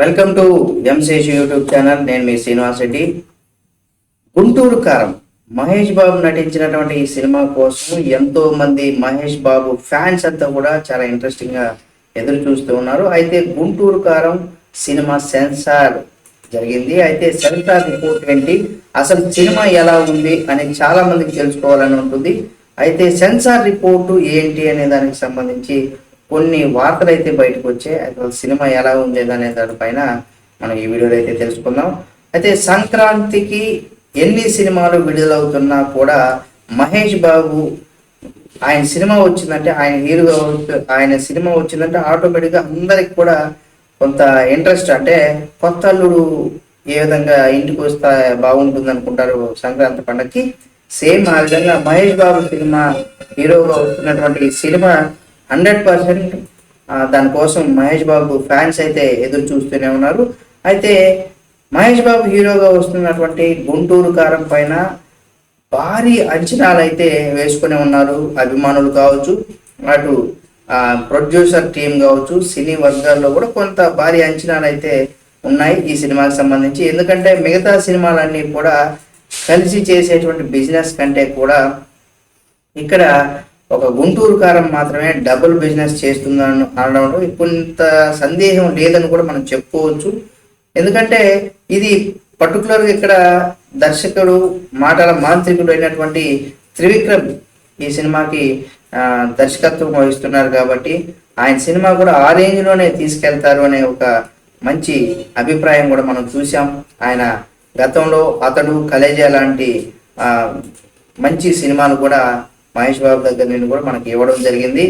Welcome to ఎంసేష్ YouTube channel. నేను మీ శ్రీనివాస్ రెడ్డి. గుంటూరు కారం. మహేష్ బాబు నటించినటువంటి ఈ సినిమా కోసం ఎంతో మంది మహేష్ బాబు ఫ్యాన్స్ అంతా కూడా చాలా ఇంట్రెస్టింగ్గా ఎదురు చూస్తూ ఉన్నారు. అయితే గుంటూరు కారం సినిమా సెన్సార్ జరిగింది. అయితే సెన్సార్ రిపోర్ట్ ఏంటి? అసలు సినిమా ఎలా ఉంది అని చాలా మందికి తెలుసుకోవాలని ఉంటుంది. అయితే సెన్సార్ రిపోర్టు ఏంటి అనే దానికి సంబంధించి కొన్ని వార్తలు అయితే బయటకు వచ్చాయి. అసలు సినిమా ఎలా ఉంది అనే దానిపైన మనం ఈ వీడియోలో అయితే తెలుసుకుందాం. అయితే సంక్రాంతికి ఎన్ని సినిమాలు విడుదలవుతున్నా కూడా మహేష్ బాబు ఆయన సినిమా వచ్చిందంటే ఆయన హీరోగా ఆయన సినిమా వచ్చిందంటే ఆటోమేటిక్గా అందరికి కూడా కొంత ఇంట్రెస్ట్. అంటే కొత్త అల్లుడు ఏ విధంగా ఇంటికి వస్తా బాగుంటుంది అనుకుంటారు సంక్రాంతి పండగకి సేమ్ ఆ విధంగా మహేష్ బాబు సినిమా హీరోగా వస్తున్నటువంటి ఈ సినిమా హండ్రెడ్ పర్సెంట్ దానికోసం మహేష్ బాబు ఫ్యాన్స్ అయితే ఎదురు చూస్తూనే ఉన్నారు. అయితే మహేష్ బాబు హీరోగా వస్తున్నటువంటి గుంటూరు కారం పైన భారీ అంచనాలు అయితే వేసుకునే ఉన్నారు అభిమానులు కావచ్చు అటు ప్రొడ్యూసర్ టీం కావచ్చు సినీ వర్గాల్లో కూడా కొంత భారీ అంచనాలు అయితే ఉన్నాయి ఈ సినిమాకి సంబంధించి. ఎందుకంటే మిగతా సినిమాలన్నీ కూడా కలిసి చేసేటువంటి బిజినెస్ కంటే కూడా ఇక్కడ ఒక గుంటూరు కారం మాత్రమే డబుల్ బిజినెస్ చేస్తుందని అనడంలో కొంత సందేహం లేదని కూడా మనం చెప్పుకోవచ్చు. ఎందుకంటే ఇది పర్టికులర్గా ఇక్కడ దర్శకుడు మాటల మాంత్రికుడు అయినటువంటి త్రివిక్రమ్ ఈ సినిమాకి దర్శకత్వం వహిస్తున్నారు కాబట్టి ఆయన సినిమా కూడా ఆ రేంజ్లోనే తీసుకెళ్తారు అనే ఒక మంచి అభిప్రాయం కూడా మనం చూసాం ఆయన గతంలో అతడు కలేజా లాంటి మంచి సినిమాలు కూడా మహేష్ బాబు దగ్గర నుండి కూడా మనకి ఇవ్వడం జరిగింది.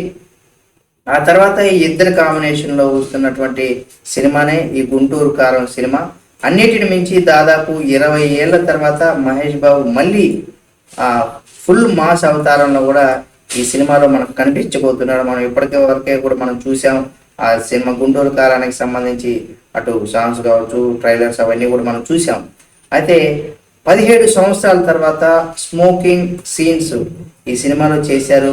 ఆ తర్వాత ఈ ఇద్దరు కాంబినేషన్లో వస్తున్నటువంటి సినిమానే ఈ గుంటూరు కారం సినిమా. అన్నిటిని మించి దాదాపు ఇరవై ఏళ్ళ తర్వాత మహేష్ బాబు మళ్ళీ ఆ ఫుల్ మాస్ అవతారంలో కూడా ఈ సినిమాలో మనకు కనిపించబోతున్నాడు. మనం ఇప్పటికే వరకే కూడా మనం చూసాం. ఆ సినిమా గుంటూరు కారానికి సంబంధించి అటు సాంగ్స్ కావచ్చు ట్రైలర్స్ అవన్నీ కూడా మనం చూసాం. అయితే పదిహేడు సంవత్సరాల తర్వాత స్మోకింగ్ సీన్స్ ఈ సినిమాలో చేశారు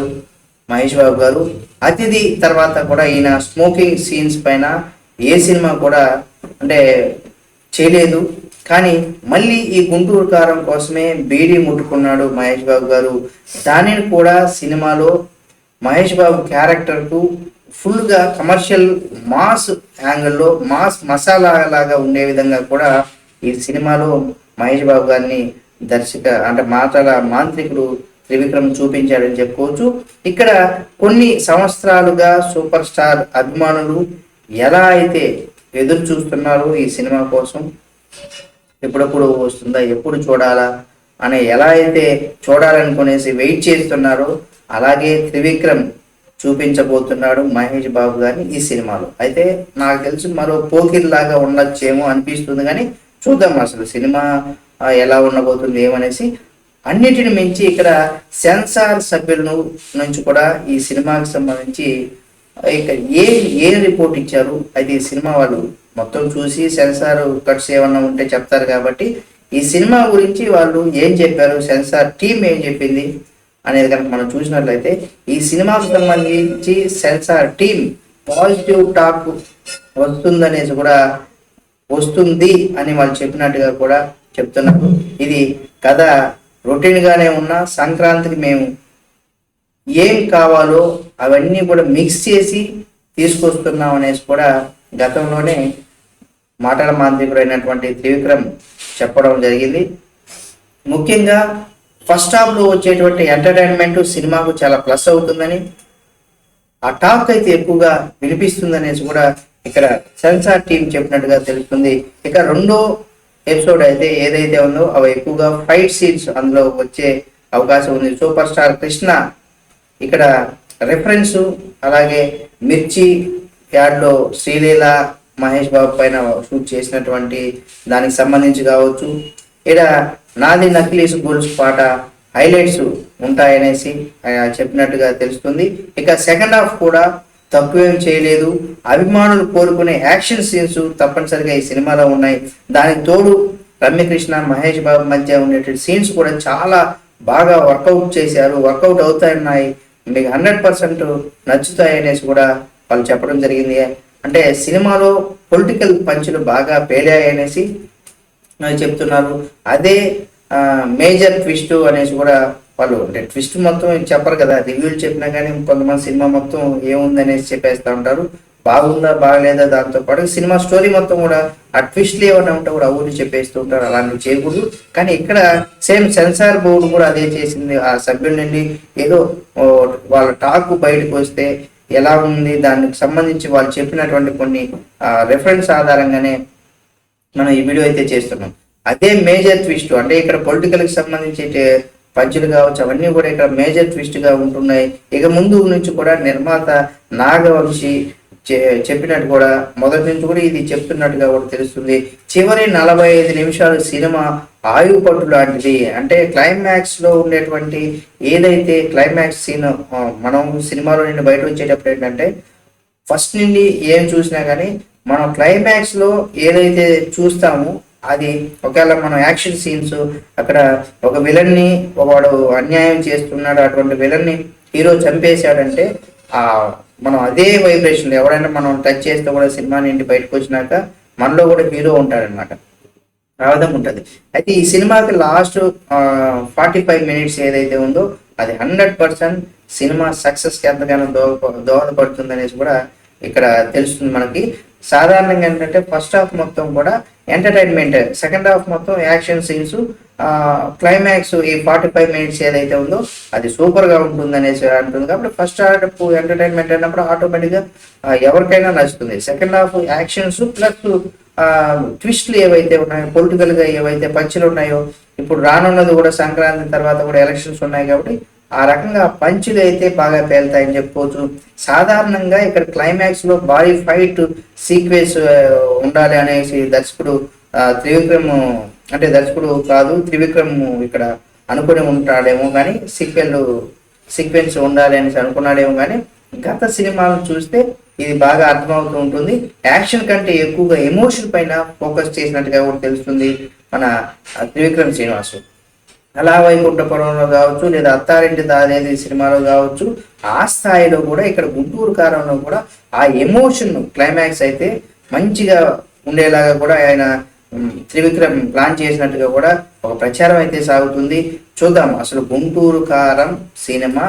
మహేష్ బాబు గారు. అతిథి తర్వాత కూడా ఈయన స్మోకింగ్ సీన్స్ పైన ఏ సినిమా కూడా అంటే చేయలేదు. కానీ మళ్ళీ ఈ గుంటూరు కారం కోసమే బీడీ ముట్టుకున్నాడు మహేష్ బాబు గారు. దానిని కూడా సినిమాలో మహేష్ బాబు క్యారెక్టర్కు ఫుల్గా కమర్షియల్ మాస్ యాంగిల్లో మాస్ మసాలా లాగా ఉండే విధంగా కూడా ఈ సినిమాలో మహేష్ బాబు గారిని దర్శక అంటే మాటల మాంత్రికుడు త్రివిక్రమ్ చూపించాడని చెప్పుకోవచ్చు. ఇక్కడ కొన్ని సంవత్సరాలుగా సూపర్ స్టార్ అభిమానులు ఎలా అయితే ఎదురు చూస్తున్నారు ఈ సినిమా కోసం ఎప్పుడప్పుడు వస్తుందా ఎప్పుడు చూడాలా అని ఎలా అయితే చూడాలనుకునేసి వెయిట్ చేస్తున్నారో అలాగే త్రివిక్రమ్ చూపించబోతున్నాడు మహేష్ బాబు గారిని ఈ సినిమాలో. అయితే నాకు తెలిసి మరో పోకిర్ లాగా ఉండొచ్చేమో అనిపిస్తుంది కానీ చూద్దాం అసలు సినిమా ఎలా ఉండబోతుంది ఏమనేసి అన్నిటిని మించి ఇక్కడ సెన్సార్ సభ్యులను నుంచి కూడా ఈ సినిమాకి సంబంధించి ఇక ఏ ఏ రిపోర్ట్ ఇచ్చారు అది సినిమా వాళ్ళు మొత్తం చూసి సెన్సార్ కట్స్ ఏమన్నా ఉంటే చెప్తారు కాబట్టి ఈ సినిమా గురించి వాళ్ళు ఏం చెప్పారు సెన్సార్ టీం ఏం చెప్పింది అనేది కనుక మనం చూసినట్లయితే ఈ సినిమాకు సంబంధించి సెన్సార్ టీం పాజిటివ్ టాక్ వస్తుందనేసి కూడా వస్తుంది అని వాళ్ళు చెప్పినట్టుగా కూడా చెప్తున్నారు. ఇది కథ రొటీన్గానే ఉన్న సంక్రాంతికి మేము ఏం కావాలో అవన్నీ కూడా మిక్స్ చేసి తీసుకొస్తున్నాం అనేసి కూడా గతంలోనే మాటల మాంత్రికుడైనటువంటి త్రివిక్రమ్ చెప్పడం జరిగింది. ముఖ్యంగా ఫస్ట్ హాఫ్లో వచ్చేటువంటి ఎంటర్టైన్మెంట్ సినిమాకు చాలా ప్లస్ అవుతుందని ఆ టాక్ అయితే ఎక్కువగా వినిపిస్తుందనేసి కూడా ఇక్కడ సెన్సార్ టీం చెప్పినట్టుగా తెలుస్తుంది. ఇక రెండో ఎపిసోడ్ అయితే ఏదైతే ఉందో అవి ఎక్కువగా ఫైట్ సీన్స్ అందులో వచ్చే అవకాశం ఉంది. సూపర్ స్టార్ కృష్ణ ఇక్కడ రెఫరెన్స్ అలాగే మిర్చి యాడ్లో శ్రీలీల మహేష్ బాబు పైన షూట్ చేసినటువంటి దానికి సంబంధించి కావచ్చు. ఇక్కడ నాది నక్లీస్ గోల్స్ పాట హైలైట్స్ ఉంటాయనేసి ఆయన చెప్పినట్టుగా తెలుస్తుంది. ఇక సెకండ్ హాఫ్ కూడా తక్కువేం చేయలేదు. అభిమానులు కోరుకునే యాక్షన్ సీన్స్ తప్పనిసరిగా ఈ సినిమాలో ఉన్నాయి. దానికి తోడు రమ్యకృష్ణ మహేష్ బాబు మధ్య ఉండేటువంటి సీన్స్ కూడా చాలా బాగా వర్కౌట్ చేశారు. వర్కౌట్ అవుతాయన్నాయి మీకు హండ్రెడ్ పర్సెంట్ నచ్చుతాయి అనేసి కూడా వాళ్ళు చెప్పడం జరిగింది. అంటే సినిమాలో పొలిటికల్ పంచులు బాగా పేలాయి అనేసి చెప్తున్నారు. అదే మేజర్ ట్విస్ట్ అనేసి కూడా వాళ్ళు అంటే ట్విస్ట్ మొత్తం చెప్పరు కదా. రివ్యూలు చెప్పినా కానీ కొంతమంది సినిమా మొత్తం ఏముంది అనేసి చెప్పేస్తూ ఉంటారు. బాగుందా బాగలేదా దాంతో పాటు సినిమా స్టోరీ మొత్తం కూడా ఆ ట్విస్ట్లు ఏమైనా ఉంటే కూడా ఊరు చెప్పేస్తూ ఉంటారు. అలాంటివి చేయకూడదు. కానీ ఇక్కడ సేమ్ సెన్సార్ బోర్డు కూడా అదే చేసింది. ఆ సభ్యుల నుండి ఏదో వాళ్ళ టాక్ బయటకు వస్తే ఎలా ఉంది దానికి సంబంధించి వాళ్ళు చెప్పినటువంటి కొన్ని రెఫరెన్స్ ఆధారంగానే మనం ఈ వీడియో అయితే చేస్తున్నాం. అదే మేజర్ ట్విస్ట్ అంటే ఇక్కడ పొలిటికల్కి సంబంధించి పంచులు కావచ్చు అవన్నీ కూడా ఇక్కడ మేజర్ ట్విస్ట్గా ఉంటున్నాయి. ఇక ముందు నుంచి కూడా నిర్మాత నాగవంశి చెప్పినట్టు కూడా మొదటి నుంచి కూడా ఇది చెప్తున్నట్టుగా కూడా తెలుస్తుంది. చివరి నలభై ఐదు నిమిషాలు సినిమా ఆయువు పట్టు లాంటిది. అంటే క్లైమాక్స్లో ఉండేటువంటి ఏదైతే క్లైమాక్స్ సీన్ మనం సినిమాలో నుండి బయట వచ్చేటప్పుడు ఏంటంటే ఫస్ట్ నుండి ఏం చూసినా కానీ మనం క్లైమాక్స్లో ఏదైతే చూస్తామో అది ఒకవేళ మనం యాక్షన్ సీన్స్ అక్కడ ఒక విలన్ని వాడు అన్యాయం చేస్తున్నాడు అటువంటి విలన్ని హీరో చంపేశాడంటే ఆ మనం అదే వైబ్రేషన్ ఎవరైనా మనం టచ్ చేస్తే కూడా సినిమా నుండి బయటకు వచ్చినాక మనలో కూడా హీరో ఉంటాడనమాట ఆ విధంగా ఉంటుంది. అయితే ఈ సినిమాకి లాస్ట్ ఫార్టీ ఫైవ్ మినిట్స్ ఏదైతే ఉందో అది హండ్రెడ్ పర్సెంట్ సినిమా సక్సెస్కి ఎంతగానో దోహ దోహదపడుతుంది అనేసి కూడా ఇక్కడ తెలుస్తుంది మనకి. సాధారణంగా ఏంటంటే ఫస్ట్ హాఫ్ మొత్తం కూడా ఎంటర్టైన్మెంట్ సెకండ్ హాఫ్ మొత్తం యాక్షన్ సీన్స్ క్లైమాక్స్ ఈ ఫార్టీ ఫైవ్ మినిట్స్ ఏదైతే ఉందో అది సూపర్గా ఉంటుంది అనేసి అంటుంది. కాబట్టి ఫస్ట్ హాఫ్ ఎంటర్టైన్మెంట్ అన్నప్పుడు ఆటోమేటిక్గా ఎవరికైనా నచ్చుతుంది. సెకండ్ హాఫ్ యాక్షన్స్ ప్లస్ ట్విస్ట్లు ఏవైతే ఉన్నాయో పొలిటికల్గా ఏవైతే పంచులు ఉన్నాయో ఇప్పుడు రానున్నది కూడా సంక్రాంతి తర్వాత కూడా ఎలక్షన్స్ ఉన్నాయి కాబట్టి ఆ రకంగా పంచులు అయితే బాగా పేలుతాయని చెప్పుకోవచ్చు సాధారణంగా ఇక్కడ క్లైమాక్స్లో భారీ ఫైట్ సీక్వెన్స్ ఉండాలి అనేసి దర్శకుడు త్రివిక్రమ్ అంటే దర్శకుడు కాదు త్రివిక్రమ్ ఇక్కడ అనుకుని ఉంటాడేమో కానీ సీక్వెల్ సీక్వెన్స్ ఉండాలి అనేసి అనుకున్నాడేమో కానీ గత సినిమాలను చూస్తే ఇది బాగా అర్థమవుతూ ఉంటుంది. యాక్షన్ కంటే ఎక్కువగా ఎమోషన్ పైన ఫోకస్ చేసినట్టుగా కూడా తెలుస్తుంది మన త్రివిక్రమ్ శ్రీనివాసు. అలా వైకుంఠపురంలో కావచ్చు లేదా అత్తారింటి దానేది సినిమాలో కావచ్చు ఆ స్థాయిలో కూడా ఇక్కడ గుంటూరు కారంలో కూడా ఆ ఎమోషన్ క్లైమాక్స్ అయితే మంచిగా ఉండేలాగా కూడా ఆయన త్రివిక్రమ్ ప్లాన్ చేసినట్టుగా కూడా ఒక ప్రచారం అయితే సాగుతుంది. చూద్దాం అసలు గుంటూరు కారం సినిమా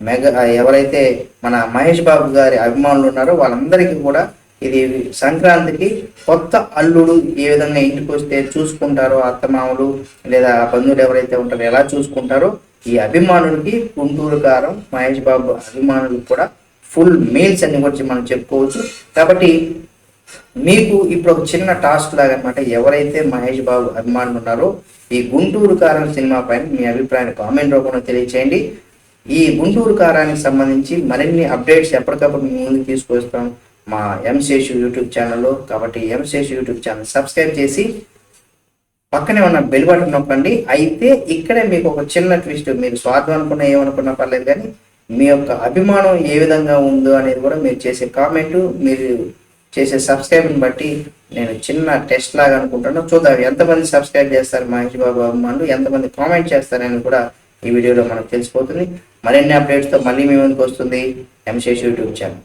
మెగా ఎవరైతే మన మహేష్ బాబు గారి అభిమానులు ఉన్నారో వాళ్ళందరికీ కూడా ఇది సంక్రాంతికి కొత్త అల్లుడు ఏ విధంగా ఇంటికి వస్తే చూసుకుంటారో అత్తమామలు లేదా బంధువులు ఎవరైతే ఉంటారో ఎలా చూసుకుంటారో ఈ అభిమానులకి గుంటూరు కారం మహేష్ బాబు అభిమానులకు కూడా ఫుల్ మీల్స్ అన్ని గురించి మనం చెప్పుకోవచ్చు. కాబట్టి మీకు ఇప్పుడు ఒక చిన్న టాస్క్ లాగా అనమాట ఎవరైతే మహేష్ బాబు అభిమానులు ఉన్నారో ఈ గుంటూరు కారం సినిమా పైన మీ అభిప్రాయాన్ని కామెంట్ రూపంలో తెలియచేయండి. ఈ గుంటూరు కారానికి సంబంధించి మరిన్ని అప్డేట్స్ ఎప్పటికప్పుడు మీ ముందుకు తీసుకొస్తాం. మా ఎంశేషు యూట్యూబ్ ఛానల్లో. కాబట్టి ఎంశేషు యూట్యూబ్ ఛానల్ సబ్స్క్రైబ్ చేసి పక్కనే ఉన్న బెల్ బటన్ నొక్కండి. అయితే ఇక్కడే మీకు ఒక చిన్న ట్విస్ట్ మీరు స్వార్థం అనుకున్నా ఏమనుకున్నా పర్లేదు కానీ మీ యొక్క అభిమానం ఏ విధంగా ఉందో అనేది కూడా మీరు చేసే కామెంట్ మీరు చేసే సబ్స్క్రైబ్ని బట్టి నేను చిన్న టెస్ట్ లాగా అనుకుంటున్నాను చూద్దాం ఎంతమంది సబ్స్క్రైబ్ చేస్తారు మహేష్ బాబు అభిమానులు ఎంతమంది కామెంట్ చేస్తారని కూడా ఈ వీడియోలో మనకు తెలిసిపోతుంది. మరిన్ని అప్డేట్స్తో మళ్ళీ మీ ముందుకు వస్తుంది ఎంశేష్ యూట్యూబ్ ఛానల్.